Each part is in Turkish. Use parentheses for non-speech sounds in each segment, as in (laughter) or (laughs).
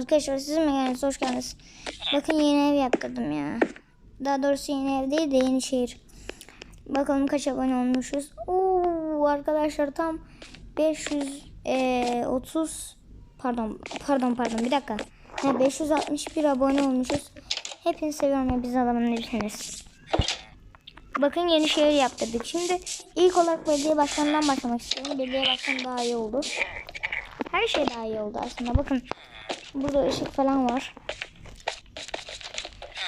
Arkadaşlar siz mi geldiniz? Hoş geldiniz. Bakın yeni ev yaptırdım ya. Daha doğrusu yeni ev değil de yeni şehir. Bakalım kaç abone olmuşuz. Oo, arkadaşlar tam 530 pardon pardon pardon bir dakika. Ha, 561 abone olmuşuz. Hepinizi seviyorum ya biz alabilirsiniz. Bakın yeni şehir yaptırdık. Şimdi ilk olarak belediye başkanından başlamak istiyorum. Belediye başkanı daha iyi oldu. Her şey daha iyi oldu aslında. Bakın burada ışık falan var.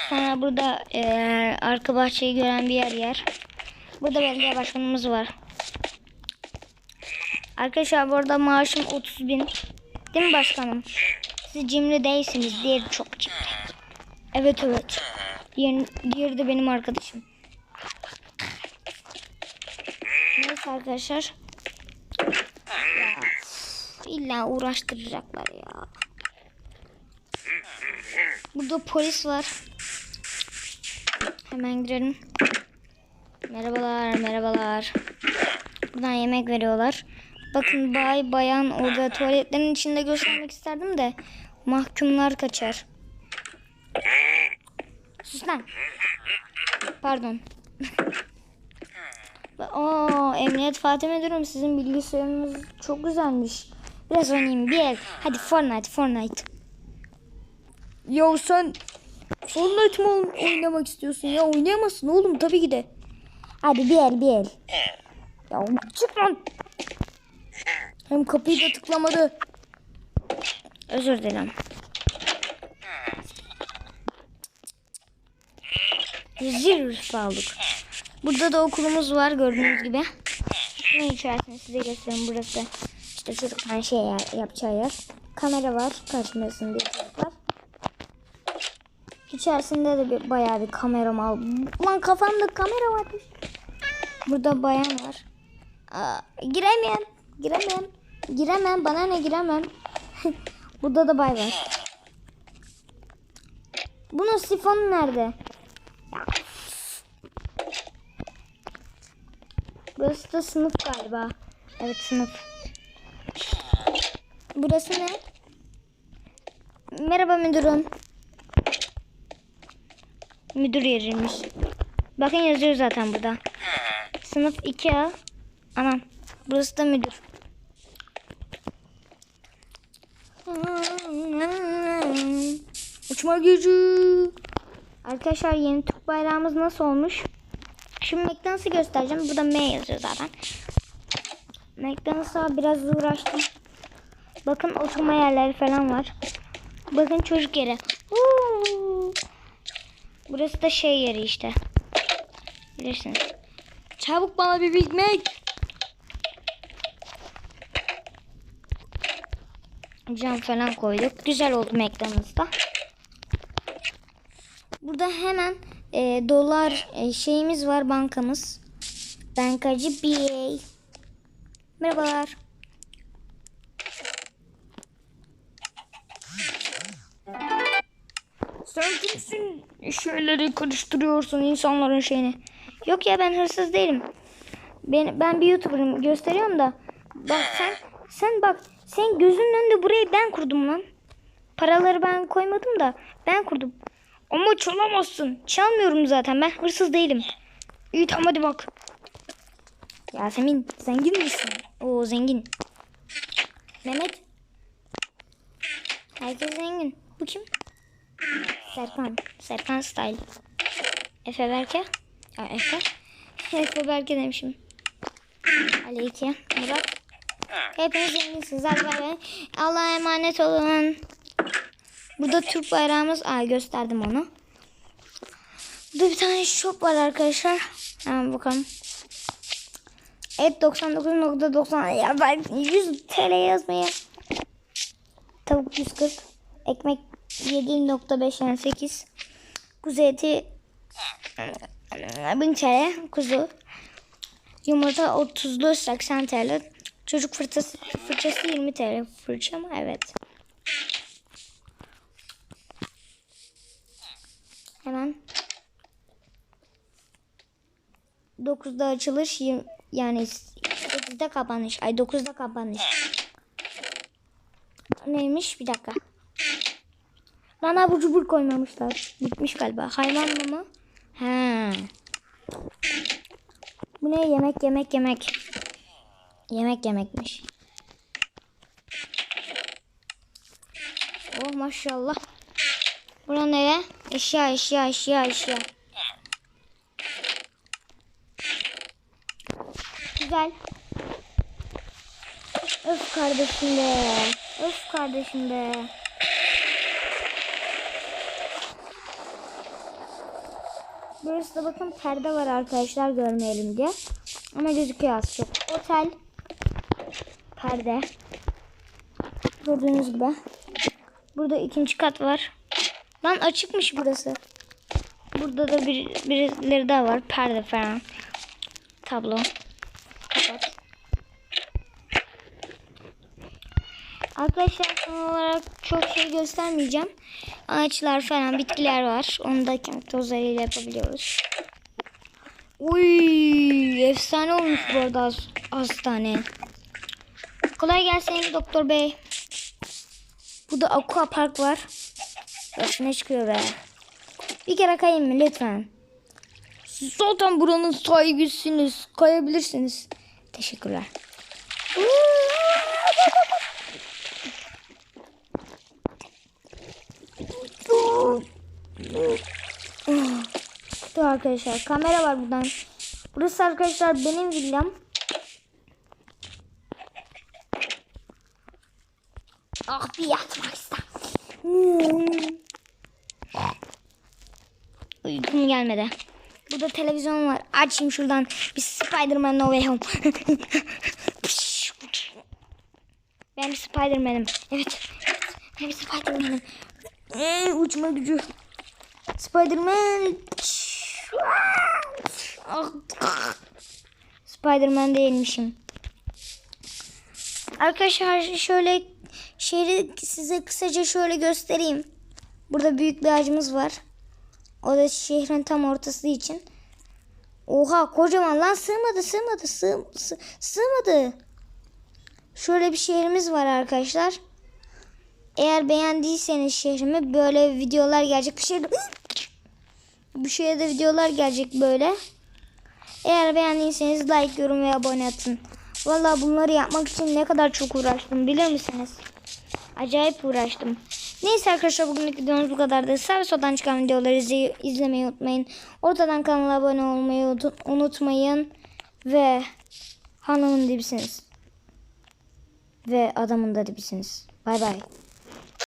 Sonra burada eee, arka bahçeyi gören bir yer yer. Burada belediye başkanımız var. Arkadaşlar burada maaşım 30 bin. Değil mi başkanım? Siz cimri değilsiniz. Diğeri çok cimri. Evet evet. Diğeri, diğeri de benim arkadaşım. Neyse arkadaşlar. Ya, illa uğraştıracaklar ya. Burada polis var. Hemen girelim. Merhabalar, merhabalar. Buradan yemek veriyorlar. Bakın bay bayan orada tuvaletlerin içinde göstermek isterdim de mahkumlar kaçar. Sus lan. Pardon. (laughs) Oo, Emniyet Fatih Müdürüm sizin bilgisayarınız çok güzelmiş. Biraz oynayayım bir el. Hadi Fortnite, Fortnite. Ya sen Fortnite oyn- oynamak istiyorsun ya? Oynayamazsın oğlum tabii ki de. Hadi bir el, bir el. Ya çık lan. Hem kapıyı da tıklamadı. Özür dilerim. Rezil aldık. Burada da okulumuz var gördüğünüz gibi. Şunun içerisinde size göstereyim burası. İşte çocuklar şey yapacağı yer. Kamera var kaçmasın diye çocuklar. İçerisinde de bir, bayağı bir kamera mal. Lan kafamda kamera varmış. Burada bayan var. Aa, giremem. Giremem. Giremem. Bana ne giremem. (laughs) Burada da bay var. Bunun sifonu nerede? Burası da sınıf galiba. Evet sınıf. Burası ne? Merhaba müdürüm. Müdür yeriymiş. Bakın yazıyor zaten burada. Sınıf 2A. Anam. Burası da müdür. Uçma gücü. Arkadaşlar yeni Türk bayrağımız nasıl olmuş? Şimdi McDonald's'ı göstereceğim. Burada M yazıyor zaten. McDonald's'a biraz uğraştım. Bakın oturma yerleri falan var. Bakın çocuk yeri. Burası da şey yeri işte. Bilirsiniz. Çabuk bana bir Big Mac. Cam falan koyduk. Güzel oldu McDonald's'ta. Burada hemen e, dolar e, şeyimiz var bankamız. Bankacı BA. Merhabalar. Sen kimsin? Şeyleri karıştırıyorsun insanların şeyini. Yok ya ben hırsız değilim. Ben, ben bir YouTuber'ım gösteriyorum da. Bak sen sen bak sen gözünün önünde burayı ben kurdum lan. Paraları ben koymadım da ben kurdum. Ama çalamazsın. Çalmıyorum zaten ben hırsız değilim. İyi tamam hadi bak. Yasemin zengin misin? Oo zengin. Mehmet. Herkes zengin. Bu kim? Serkan. Serkan style. Efe Berke. Ya Efe. (laughs) Efe Berke demişim. Ali İki. Murat. Hepiniz zenginsiniz. Allah'a emanet olun. Burada Türk bayrağımız. Aa gösterdim onu. Burada bir tane shop var arkadaşlar. Hemen bakalım. Et 99.90 ya ben 100 TL yazmaya. Tavuk 140. Ekmek 7.58. Kuzu eti 1000 TL. Kuzu. Yumurta 30'lu 80 TL. Çocuk fırçası, fırçası 20 TL. Fırça mı? Evet. Hemen 9'da açılış yani 8'de kapanış. Ay 9'da kapanış. Neymiş? Bir dakika. Lan abur cubur koymamışlar. Bitmiş galiba. Hayvan mı? He. Bu ne? Yemek yemek yemek. Yemek yemekmiş. Oh maşallah. Bura nere? Eşya eşya eşya eşya. Güzel. Öf kardeşim be. Öf kardeşim be. Burası da bakın perde var arkadaşlar görmeyelim diye. Ama gözüküyor az çok. Otel. Perde. Gördüğünüz gibi. Burada ikinci kat var. Lan açıkmış burası. Burada da bir, birileri daha var. Perde falan. Tablo. Arkadaşlar son olarak çok şey göstermeyeceğim. Ağaçlar falan bitkiler var. Onu da kemik tozlarıyla yapabiliyoruz. Uy, efsane olmuş bu arada has- hastane. Kolay gelsin doktor bey. Burada aqua park var. Başına çıkıyor be. Bir kere kayayım mı lütfen? Siz zaten buranın sahibisiniz. Kayabilirsiniz. Teşekkürler. Arkadaşlar kamera var buradan. Burası arkadaşlar benim villam. Ah bir yatmak istedim. Hmm. Uykum gelmedi. Burada televizyon var. Açayım şuradan. Bir Spider-Man No Way Home. (laughs) ben bir Spider-Man'im. Evet. Ben bir Spider-Man'im. Uçma gücü. Spider-Man. Spider-Man değilmişim. Arkadaşlar şöyle şehri size kısaca şöyle göstereyim. Burada büyük bir ağacımız var. O da şehrin tam ortası için. Oha kocaman lan sığmadı sığmadı sığ, sığ, sığmadı. Şöyle bir şehrimiz var arkadaşlar. Eğer beğendiyseniz şehrimi böyle videolar gelecek. Bir bu şehirde videolar gelecek böyle. Eğer beğendiyseniz like, yorum ve abone atın. Vallahi bunları yapmak için ne kadar çok uğraştım bilir misiniz? Acayip uğraştım. Neyse arkadaşlar bugünlük videomuz bu kadardı. Sağ soldan çıkan videoları izle- izlemeyi unutmayın. Ortadan kanala abone olmayı unut- unutmayın. Ve hanımın dibisiniz. Ve adamın da dibisiniz. Bay bay.